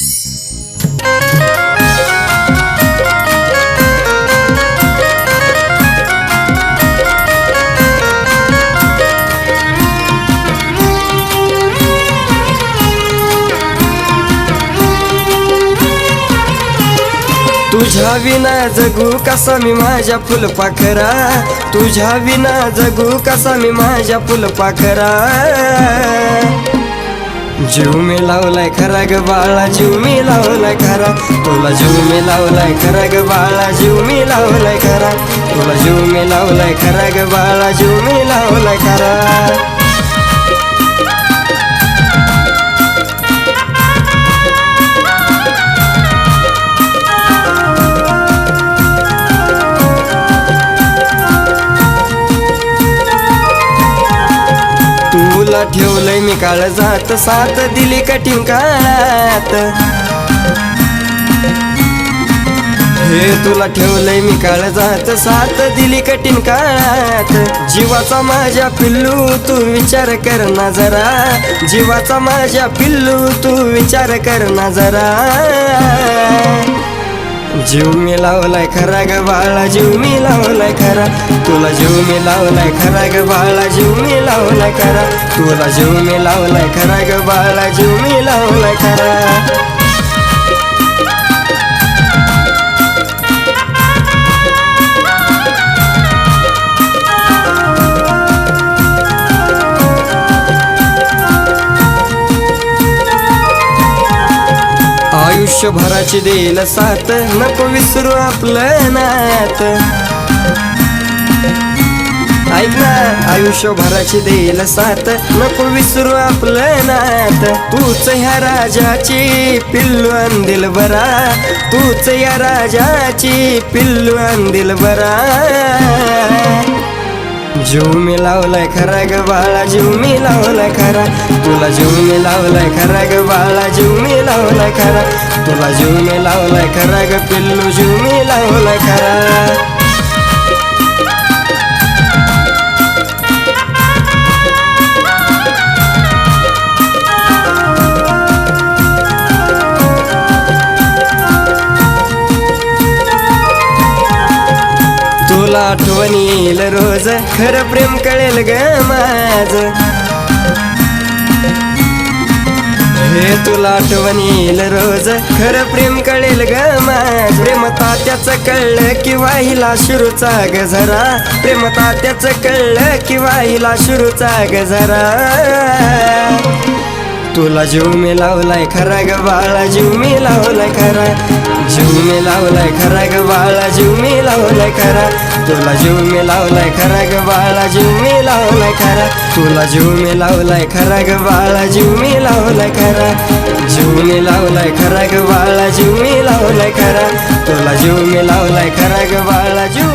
तुझ्या विना जगू कसा मी माझ्या फुलपाखरा? तुझ्या विना जगू कसा मी माझ्या फुलपाखरा? जीव मी लावलाय खरा ग बाळा जीव मी लावलाय खरा. तुला जीव मी लावलाय खरा ग बाळा जीव मी लावलाय खरा. तुला जीव मी लावलाय खरा ग बाळा जीव मी लावलाय खरा. ठेवलंय मी काळ जात साथ दिली कठीण काळात. हे तुला ठेवलंय मी काळ जात साथ दिली कठीण काळात. जीवाचा माझ्या पिल्लू तू विचार कर ना जरा. जीवाचा माझ्या पिल्लू तू विचार कर ना जरा. जीव मी लावलाय खरा ग बाळा जीव मी लावलाय खरा. तुला जीव मी लावलाय खरा ग बाळा जीव मी लावलाय खरा. तुला जीव मी लावलाय खरा ग बाळा जीव मी लावलाय आयुष्यभराची देईल साथ. नको विसरू आपलं नात. ऐक ना आयुष्यभराची देईल साथ. नको विसरू आपलं नात. तूच ह्या राजाची पिल्लू अंदिल बरा. तूच या राजाची पिल्लू अंदिल बरा. जीव मी लावलाय खरा ग बाळा जीव मी लावलाय खरा. तुला जीव मी लावलाय खरा ग बाळा जीव मी लावलाय खरा. तुला जीव मी लावलाय खरा ग पिल्लू जीव मी लावलाय खरा. तुला आठवण येईल रोज खरं प्रेम कळेल ग माझ. हे तुला आठवण येईल रोज खरं प्रेम कळेल ग माझ. प्रेम तात्याचं कळलं किंवा हिला शुरूचा ग जरा. प्रेम तात्याचं कळलं किंवा हिला शुरूचा ग जरा. तुला जीव मी लावलाय खरा ग बाळा जीव मी लावलाय खरा. जीव मी लावलाय खरा ग बाळा जीव मी लावलाय खरा. तुला जीव मी लावलाय खरा ग बाळा जीव मी लावलाय खरा. तुला जीव मी लावलाय खरा ग बाळा जीव मी लावलाय खरा. जीव मी लावलाय खरा ग बाळा जीव मी लावलाय खरा. तुला जीव मी लावलाय खरा ग बाळा जीव